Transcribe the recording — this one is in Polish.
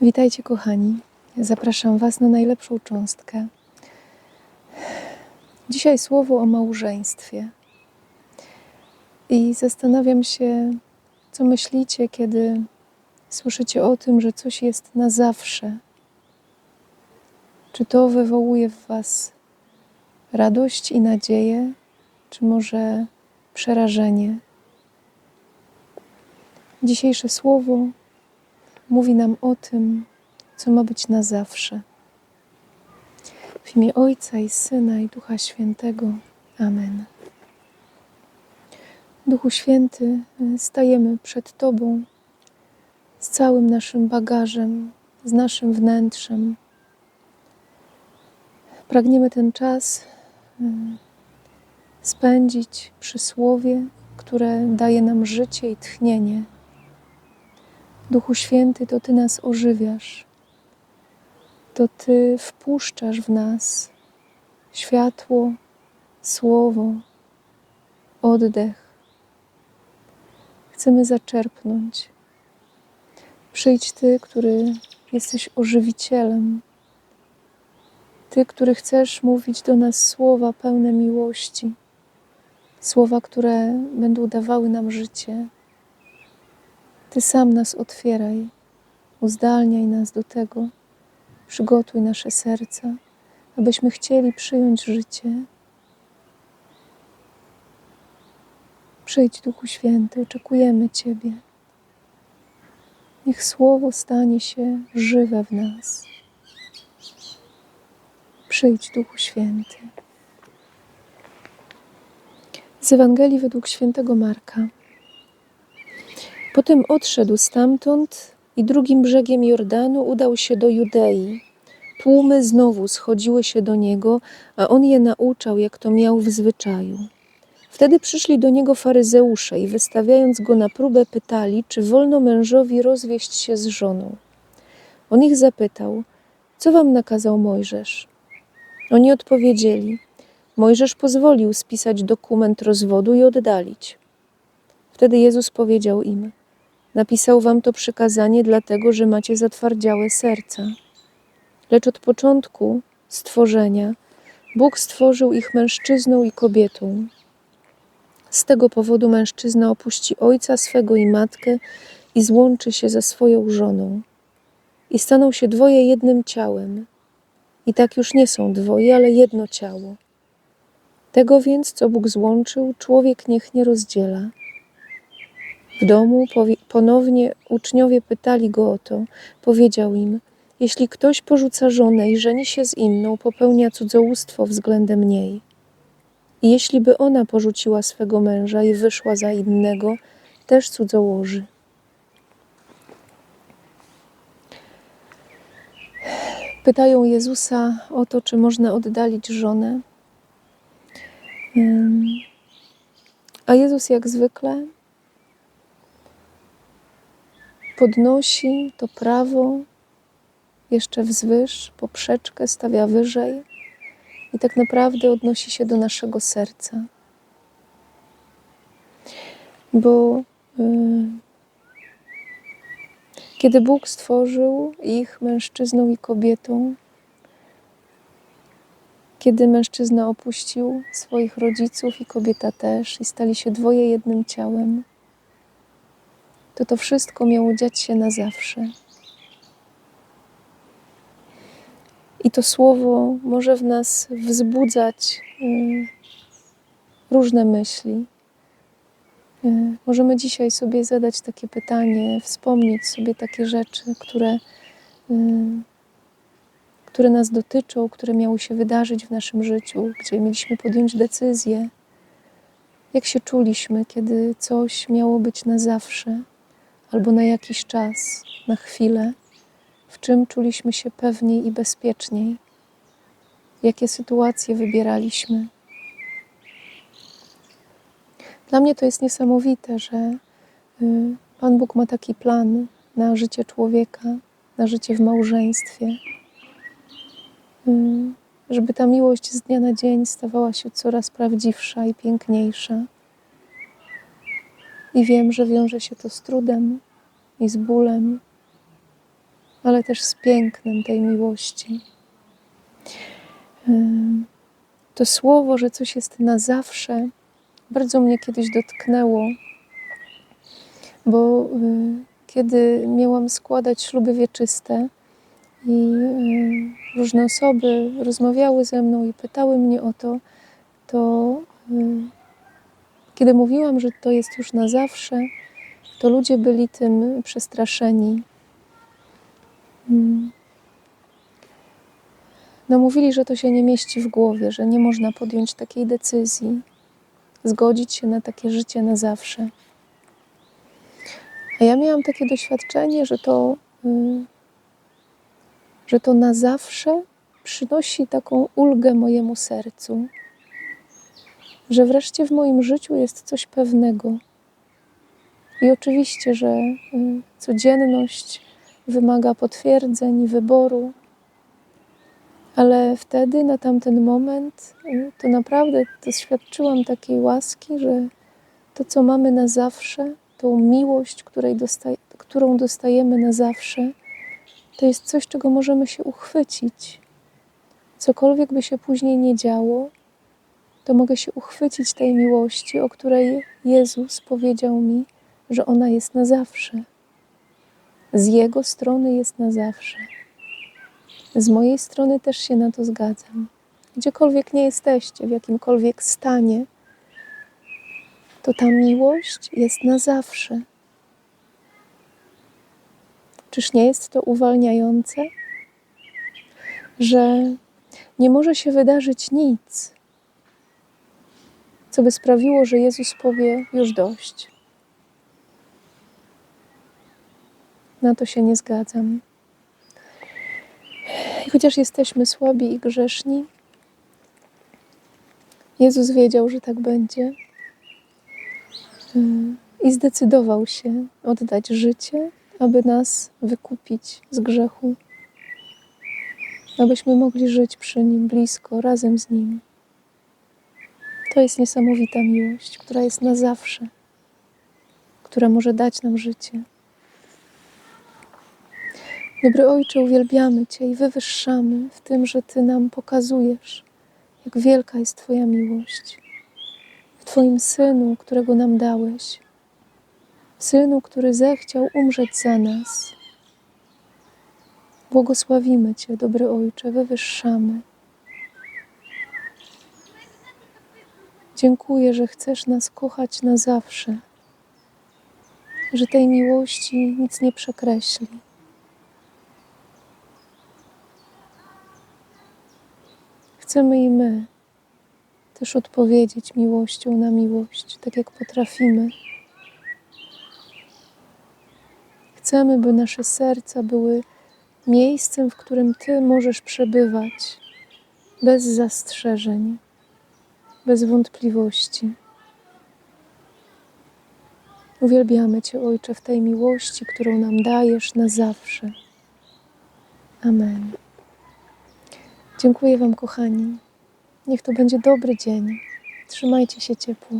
Witajcie, kochani. Zapraszam Was na najlepszą cząstkę. Dzisiaj słowo o małżeństwie. I zastanawiam się, co myślicie, kiedy słyszycie o tym, że coś jest na zawsze. Czy to wywołuje w Was radość i nadzieję, czy może przerażenie? Dzisiejsze słowo mówi nam o tym, co ma być na zawsze. W imię Ojca i Syna i Ducha Świętego. Amen. Duchu Święty, stajemy przed Tobą z całym naszym bagażem, z naszym wnętrzem. Pragniemy ten czas y, spędzić przy Słowie, które daje nam życie i tchnienie. Duchu Święty, to Ty nas ożywiasz, to Ty wpuszczasz w nas światło, słowo, oddech. Chcemy zaczerpnąć. Przyjdź Ty, który jesteś ożywicielem, Ty, który chcesz mówić do nas słowa pełne miłości, słowa, które będą dawały nam życie ty sam nas otwieraj, uzdalniaj nas do tego, przygotuj nasze serca, abyśmy chcieli przyjąć życie. Przyjdź, Duchu Święty, oczekujemy Ciebie. Niech Słowo stanie się żywe w nas. Przyjdź, Duchu Święty. Z Ewangelii według świętego Marka. Potem odszedł stamtąd i drugim brzegiem Jordanu udał się do Judei. Tłumy znowu schodziły się do niego, a on je nauczał, jak to miał w zwyczaju. Wtedy przyszli do niego faryzeusze i wystawiając go na próbę, pytali, czy wolno mężowi rozwieść się z żoną. On ich zapytał, co wam nakazał Mojżesz? Oni odpowiedzieli, Mojżesz pozwolił spisać dokument rozwodu i oddalić. Wtedy Jezus powiedział im, Napisał wam to przykazanie dlatego, że macie zatwardziałe serca. Lecz od początku stworzenia Bóg stworzył ich mężczyzną i kobietą. Z tego powodu mężczyzna opuści ojca swego i matkę i złączy się ze swoją żoną. I staną się dwoje jednym ciałem. I tak już nie są dwoje, ale jedno ciało. Tego więc, co Bóg złączył, człowiek niech nie rozdziela. W domu ponownie uczniowie pytali go o to. Powiedział im: Jeśli ktoś porzuca żonę i żeni się z inną, popełnia cudzołóstwo względem niej. I jeśli by ona porzuciła swego męża i wyszła za innego, też cudzołoży. Pytają Jezusa o to, czy można oddalić żonę. A Jezus, jak zwykle, podnosi to prawo jeszcze wzwyż, poprzeczkę stawia wyżej i tak naprawdę odnosi się do naszego serca. Bo y, kiedy Bóg stworzył ich mężczyzną i kobietą, kiedy mężczyzna opuścił swoich rodziców i kobieta też i stali się dwoje jednym ciałem, to to wszystko miało dziać się na zawsze. I to słowo może w nas wzbudzać y, różne myśli. Y, możemy dzisiaj sobie zadać takie pytanie, wspomnieć sobie takie rzeczy, które, y, które nas dotyczą, które miały się wydarzyć w naszym życiu, gdzie mieliśmy podjąć decyzję. Jak się czuliśmy, kiedy coś miało być na zawsze? Albo na jakiś czas, na chwilę, w czym czuliśmy się pewniej i bezpieczniej, jakie sytuacje wybieraliśmy. Dla mnie to jest niesamowite, że y, Pan Bóg ma taki plan na życie człowieka, na życie w małżeństwie, y, żeby ta miłość z dnia na dzień stawała się coraz prawdziwsza i piękniejsza. I wiem, że wiąże się to z trudem i z bólem, ale też z pięknem tej miłości. Ym, To słowo, że coś jest na zawsze, bardzo mnie kiedyś dotknęło, bo y, kiedy miałam składać śluby wieczyste i y, różne osoby rozmawiały ze mną i pytały mnie o to, to kiedy mówiłam, że to jest już na zawsze, to ludzie byli tym przestraszeni. Mm. No, mówili, że to się nie mieści w głowie, że nie można podjąć takiej decyzji, zgodzić się na takie życie na zawsze. A ja miałam takie doświadczenie, że to, y, że to na zawsze przynosi taką ulgę mojemu sercu, że wreszcie w moim życiu jest coś pewnego. I oczywiście, że y, codzienność wymaga potwierdzeń, wyboru, ale wtedy, na tamten moment, y, to naprawdę doświadczyłam takiej łaski, że to, co mamy na zawsze, tą miłość, dostaje, którą dostajemy na zawsze, to jest coś, czego możemy się uchwycić. Cokolwiek by się później nie działo, to mogę się uchwycić tej miłości, o której Jezus powiedział mi, że ona jest na zawsze. Z Jego strony jest na zawsze. Z mojej strony też się na to zgadzam. Gdziekolwiek nie jesteście, w jakimkolwiek stanie, to ta miłość jest na zawsze. Czyż nie jest to uwalniające, że nie może się wydarzyć nic, co by sprawiło, że Jezus powie: Już dość. Na to się nie zgadzam. I chociaż jesteśmy słabi i grzeszni, Jezus wiedział, że tak będzie i zdecydował się oddać życie, aby nas wykupić z grzechu, abyśmy mogli żyć przy Nim blisko, razem z Nim. To jest niesamowita miłość, która jest na zawsze, która może dać nam życie. Dobry Ojcze, uwielbiamy Cię i wywyższamy w tym, że Ty nam pokazujesz, jak wielka jest Twoja miłość. W Twoim Synu, którego nam dałeś. Synu, który zechciał umrzeć za nas. Błogosławimy Cię, dobry Ojcze, wywyższamy. Dziękuję, że chcesz nas kochać na zawsze, że tej miłości nic nie przekreśli. Chcemy i my też odpowiedzieć miłością na miłość, tak jak potrafimy. Chcemy, by nasze serca były miejscem, w którym Ty możesz przebywać bez zastrzeżeń, bez wątpliwości. Uwielbiamy Cię, Ojcze, w tej miłości, którą nam dajesz na zawsze. Amen. Dziękuję Wam, kochani. Niech to będzie dobry dzień. Trzymajcie się ciepło.